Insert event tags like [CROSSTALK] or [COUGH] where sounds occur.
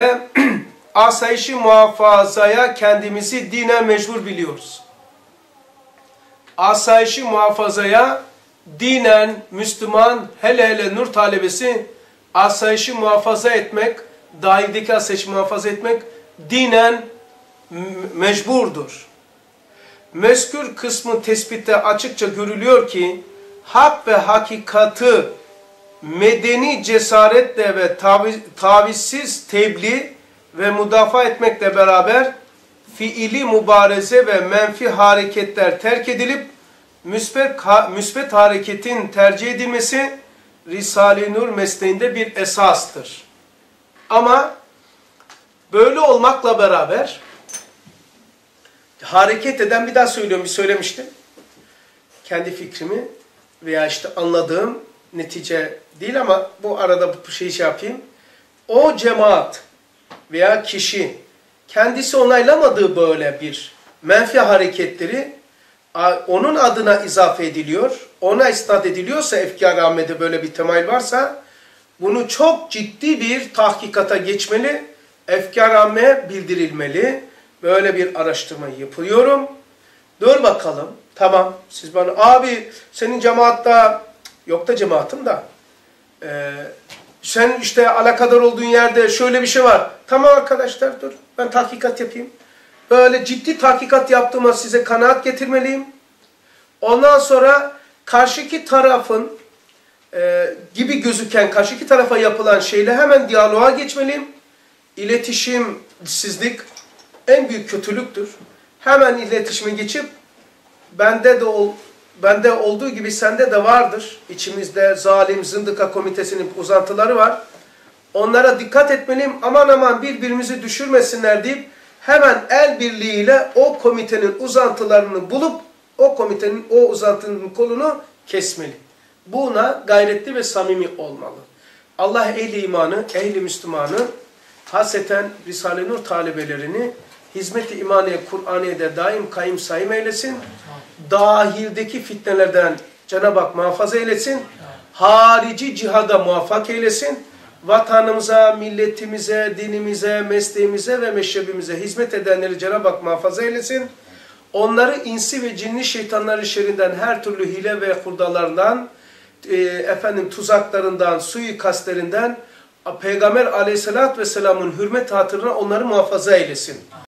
[CLEARS THROAT] asayişi muhafazaya kendimizi dinen mecbur biliyoruz. Asayişi muhafazaya dinen Müslüman hele hele nur talebesi asayişi muhafaza etmek, dahildeki asayişi muhafaza etmek dinen mecburdur. Meskür kısmı tespitte açıkça görülüyor ki hak ve hakikati medeni cesaretle ve taviz, tavizsiz tebliğ ve müdafaa etmekle beraber fiili mübareze ve menfi hareketler terk edilip müsbet, müsbet hareketin tercih edilmesi Risale-i Nur mesleğinde bir esastır. Ama böyle olmakla beraber hareket eden bir daha söylüyorum bir söylemiştim. Kendi fikrimi veya işte anladığım netice değil ama bu arada bu şeyi şey yapayım. O cemaat veya kişi kendisi onaylamadığı böyle bir menfi hareketleri onun adına izafe ediliyor, ona isnat ediliyorsa efkar Ahmet'e böyle bir temayül varsa bunu çok ciddi bir tahkikata geçmeli, efkar Ahmet'e bildirilmeli. Böyle bir araştırma yapıyorum. Dur bakalım. Tamam. Siz bana abi senin cemaatta yok da cemaatim da e, sen işte alakadar olduğun yerde şöyle bir şey var. Tamam arkadaşlar dur ben tahkikat yapayım. Böyle ciddi tahkikat yaptığıma size kanaat getirmeliyim. Ondan sonra karşıki tarafın e, gibi gözüken karşıki tarafa yapılan şeyle hemen diyaloğa geçmeliyim. İletişimsizlik en büyük kötülüktür. Hemen iletişime geçip bende de ol, bende olduğu gibi sende de vardır. İçimizde zalim zındıka komitesinin uzantıları var. Onlara dikkat etmeliyim. Aman aman birbirimizi düşürmesinler deyip hemen el birliğiyle o komitenin uzantılarını bulup o komitenin o uzantının kolunu kesmeli. Buna gayretli ve samimi olmalı. Allah ehli imanı, ehli Müslümanı haseten Risale-i Nur talebelerini hizmet-i imaniye, Kur'aniye'de daim kayım sayım eylesin. Dahildeki fitnelerden Cenab-ı Hak muhafaza eylesin. Harici cihada muvaffak eylesin. Vatanımıza, milletimize, dinimize, mesleğimize ve meşrebimize hizmet edenleri Cenab-ı Hak muhafaza eylesin. Onları insi ve cinli şeytanları şerinden her türlü hile ve hurdalarından, e, efendim tuzaklarından, suikastlerinden Peygamber aleyhissalatü vesselamın hürmet hatırına onları muhafaza eylesin.